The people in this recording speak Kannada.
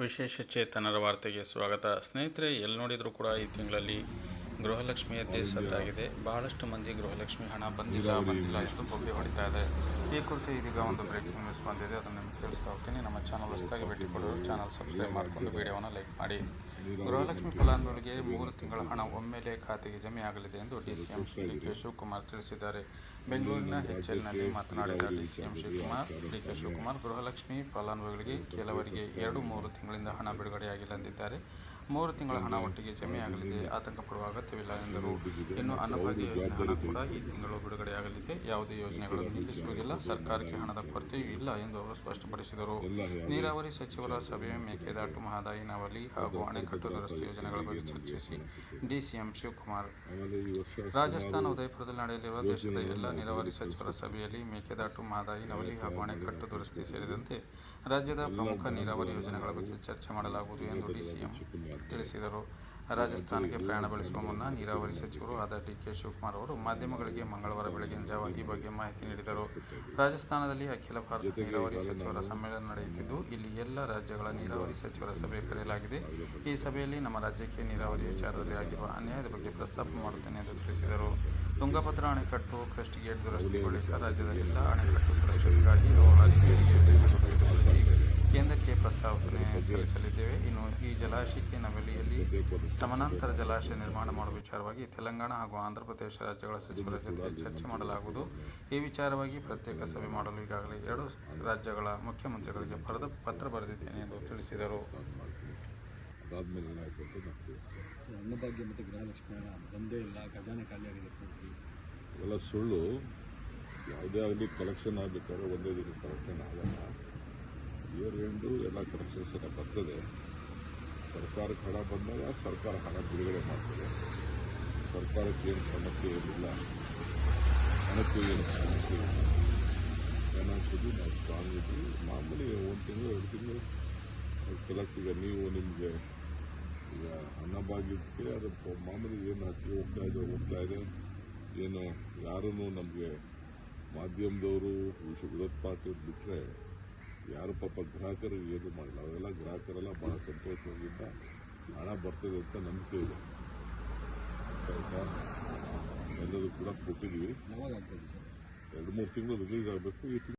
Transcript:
ವಿಶೇಷ ಚೇತನರ ವಾರ್ತೆಗೆ ಸ್ವಾಗತ. ಸ್ನೇಹಿತರೆ ಎಲ್ಲಿ ನೋಡಿದರೂ ಕೂಡ ಈ ತಿಂಗಳಲ್ಲಿ ಗೃಹಲಕ್ಷ್ಮಿಯದ್ದೇ ಸದ್ದಾಗಿದೆ ಬಹಳಷ್ಟು ಮಂದಿ ಗೃಹಲಕ್ಷ್ಮಿ ಹಣ ಬಂದಿಲ್ಲ ಬಂದಿಲ್ಲ ಎಂದು ಬೊಬ್ಬೆ ಹೊಡಿತಾ ಇದೆ. ಈ ಕುರಿತು ಇದೀಗ ಒಂದು ಬ್ರೇಕಿಂಗ್ ನ್ಯೂಸ್ ಬಂದಿದೆ. ಅದನ್ನು ನಿಮಗೆ ತಿಳಿಸ್ತಾ ಹೋಗ್ತೀನಿ. ನಮ್ಮ ಚಾನಲ್ ಹೊಸದಾಗಿ ಭೇಟಿ ಕೊಡೋರು ಚಾನಲ್ ಸಬ್ಸ್ಕ್ರೈಬ್ ಮಾಡಿಕೊಂಡು ವಿಡಿಯೋವನ್ನು ಲೈಕ್ ಮಾಡಿ. ಗೃಹಲಕ್ಷ್ಮಿ ಫಲಾನುಭವಿಗೆ ಮೂರು ತಿಂಗಳ ಹಣ ಒಮ್ಮೆಲೆ ಖಾತೆಗೆ ಜಮೆ ಆಗಲಿದೆ ಎಂದು ಡಿಸಿಎಂ ಶ್ರೀ ಡಿ ಕೆ ಶಿವಕುಮಾರ್ ತಿಳಿಸಿದ್ದಾರೆ. ಬೆಂಗಳೂರಿನ ಎಚ್ಎಲ್ನಲ್ಲಿ ಮಾತನಾಡಿದ DCM Shivakumar, D K Shivakumar, Gruhalakshmi ಫಲಾನುಭವಿಗಳಿಗೆ ಕೆಲವರಿಗೆ ಎರಡು, ಮೂರು ತಿಂಗಳಿಂದ ಹಣ ಬಿಡುಗಡೆಯಾಗಿಲ್ಲ ಎಂದಿದ್ದಾರೆ ಮೂರು ತಿಂಗಳ ಹಣ ಒಟ್ಟಿಗೆ ಜಮೆ ಆಗಲಿದೆ. ಆತಂಕ ಪಡುವ ಅಗತ್ಯವಿಲ್ಲ ಎಂದರು ಇನ್ನು ಅನ್ನಭಾಗ್ಯ ಯೋಜನೆ ಹಣ ಕೂಡ ಈ ತಿಂಗಳು ಬಿಡುಗಡೆಯಾಗಲಿದೆ. ಯಾವುದೇ ಯೋಜನೆಗಳನ್ನು ನಿಲ್ಲಿಸುವುದಿಲ್ಲ. ಸರ್ಕಾರಕ್ಕೆ ಹಣದ ಕೊರತೆಯೂ ಇಲ್ಲ ಎಂದು ಅವರು ಸ್ಪಷ್ಟಪಡಿಸಿದರು. ನೀರಾವರಿ ಸಚಿವರ ಸಭೆ ಮೇಕೆದಾಟು, ಮಹದಾಯಿ, ನವಲಿ ಹಾಗೂ ಅಣೆಕಟ್ಟು ದುರಸ್ತಿ ಯೋಜನೆಗಳ ಬಗ್ಗೆ ಚರ್ಚಿಸಿ ಡಿಸಿಎಂ ಶಿವಕುಮಾರ್. ರಾಜಸ್ಥಾನ, ಉದಯಪುರದಲ್ಲಿ ನಡೆಯಲಿರುವ ದೇಶದ ಎಲ್ಲ ನೀರಾವರಿ ಸಚಿವರ ಸಭೆಯಲ್ಲಿ ಮೇಕೆದಾಟು, ಮಹದಾಯಿ, ನವಲಿ ಹಾಗೂ ಅಣೆಕಟ್ಟು ದುರಸ್ತಿ ಸೇರಿದಂತೆ ರಾಜ್ಯದ ಪ್ರಮುಖ ನೀರಾವರಿ ಯೋಜನೆಗಳ ಬಗ್ಗೆ ಚರ್ಚೆ ಮಾಡಲಾಗುವುದು ಎಂದು ಡಿಸಿಎಂ ತಿಳಿಸಿದರು. ರಾಜಸ್ಥಾನಕ್ಕೆ ಪ್ರಯಾಣ ಬೆಳೆಸುವ ಮುನ್ನ ನೀರಾವರಿ ಸಚಿವರು ಆದ ಡಿ ಕೆ ಶಿವಕುಮಾರ್ ಅವರು ಮಾಧ್ಯಮಗಳಿಗೆ ಮಂಗಳವಾರ ಬೆಳಗಿನ ಜಾವ ಈ ಬಗ್ಗೆ ಮಾಹಿತಿ ನೀಡಿದರು. ರಾಜಸ್ಥಾನದಲ್ಲಿ ಅಖಿಲ ಭಾರತ ನೀರಾವರಿ ಸಚಿವರ ಸಮ್ಮೇಳನ ನಡೆಯುತ್ತಿದ್ದು, ಇಲ್ಲಿ ಎಲ್ಲ ರಾಜ್ಯಗಳ ನೀರಾವರಿ ಸಚಿವರ ಸಭೆ ಕರೆಯಲಾಗಿದೆ. ಈ ಸಭೆಯಲ್ಲಿ ನಮ್ಮ ರಾಜ್ಯಕ್ಕೆ ನೀರಾವರಿ ವಿಚಾರದಲ್ಲಿ ಆಗಿರುವ ಅನ್ಯಾಯದ ಬಗ್ಗೆ ಪ್ರಸ್ತಾಪ ಮಾಡುತ್ತೇನೆ ಎಂದು ತಿಳಿಸಿದರು. ತುಂಗಭದ್ರಾ ಅಣೆಕಟ್ಟು ಕ್ರಸ್ಟ್ ಗೇಟ್ ದುರಸ್ತಿ ಬಳಿಕ ರಾಜ್ಯದ ಎಲ್ಲ ಅಣೆಕಟ್ಟು ಸುರಕ್ಷತೆಗಾಗಿ ಅವುಗಳ ಸಲ್ಲಿಸಲಿದ್ದೇವೆ ಇನ್ನು ಈ ಜಲಾಶಯಕ್ಕೆ ನವೆಲಿಯಲ್ಲಿ ಸಮಾನಾಂತರ ಜಲಾಶಯ ನಿರ್ಮಾಣ ಮಾಡುವ ವಿಚಾರವಾಗಿ ತೆಲಂಗಾಣ ಹಾಗೂ ಆಂಧ್ರಪ್ರದೇಶ ರಾಜ್ಯಗಳ ಸಚಿವರ ಜೊತೆ ಚರ್ಚೆ ಮಾಡಲಾಗುವುದು. ಈ ವಿಚಾರವಾಗಿ ಪ್ರತ್ಯೇಕ ಸಭೆ ಮಾಡಲು ಈಗಾಗಲೇ ಎರಡು ರಾಜ್ಯಗಳ ಮುಖ್ಯಮಂತ್ರಿಗಳಿಗೆ ಪರದ ಪತ್ರ ಬರೆದಿದ್ದೇನೆ ಎಂದು ತಿಳಿಸಿದರು. ಅನ್ನಭಾಗ್ಯ ಮತ್ತು ಗೃಹಲಕ್ಷ್ಮಿ ಬಂದೇ ಇಲ್ಲ ಖಜಾನೆ ಖಾಲಿಯಾಗಿದೆ ಪೂರ್ತಿ ಇವೆಲ್ಲ ಸುಳ್ಳು. ಯಾವುದೇ ಆಗಲಿ ಕಲೆಕ್ಷನ್ ಆಗಬೇಕಾದ್ರೆ ಒಂದೇ ದಿನ ಕಲೆಕ್ಷನ್ ಆಗಲ್ಲ. ಇಯರ್ ಎಂಡು ಎಲ್ಲ ಕರೆಕ್ಷನ್ಸ್ ಎಲ್ಲ ಬರ್ತದೆ. ಸರ್ಕಾರಕ್ಕೆ ಹಣ ಬಂದಾಗ ಸರ್ಕಾರ ಹಣ ಬಿಡುಗಡೆ ಮಾಡ್ತದೆ. ಸರ್ಕಾರಕ್ಕೆ ಏನು ಸಮಸ್ಯೆ ಏನಿಲ್ಲ. ಹಣಕ್ಕೂ ಏನು ಸಮಸ್ಯೆ ಇಲ್ಲ. ನಾವು ಸ್ಟ್ರಾಂಗ್ ಇದ್ವಿ ಮಾಮೂಲಿ ಒಂದು ತಿಂಗಳು, ಎರಡು ತಿಂಗಳು ಕಲೆಕ್ಟ್ ಈಗ ನೀವು ನಿಮಗೆ ಈಗ ಹಣ ಬಾಗಿದ್ದಕ್ಕೆ ಅದು ಮಾಮೂಲಿ ಏನು ಹಾಕಿ ಹೋಗ್ತಾ ಇದೆ ಹೋಗ್ತಾ ಇದೆ. ಏನು ಯಾರೂ ನಮಗೆ ಮಾಧ್ಯಮದವರು ವಿರೋಧ ಪಾರ್ಟಿ ಬಿಟ್ಟರೆ ಯಾರು ಪಾಪ ಗ್ರಾಹಕರು ಏನು ಮಾಡಿಲ್ಲ. ಅವರೆಲ್ಲ ಗ್ರಾಹಕರೆಲ್ಲ ಭಾಳ ಸಂತೋಷವಾಗಿದ್ದ ಹಣ ಬರ್ತದೆ ಅಂತ ನಂಬಿಕೆ ಇದೆ. ಆಯ್ತಾ? ಎಲ್ಲರೂ ಕೂಡ ಕೊಟ್ಟಿದ್ದೀವಿ. ಎರಡು ಮೂರು ತಿಂಗಳು ರಿಲೀಸ್ ಆಗಬೇಕು. ಈ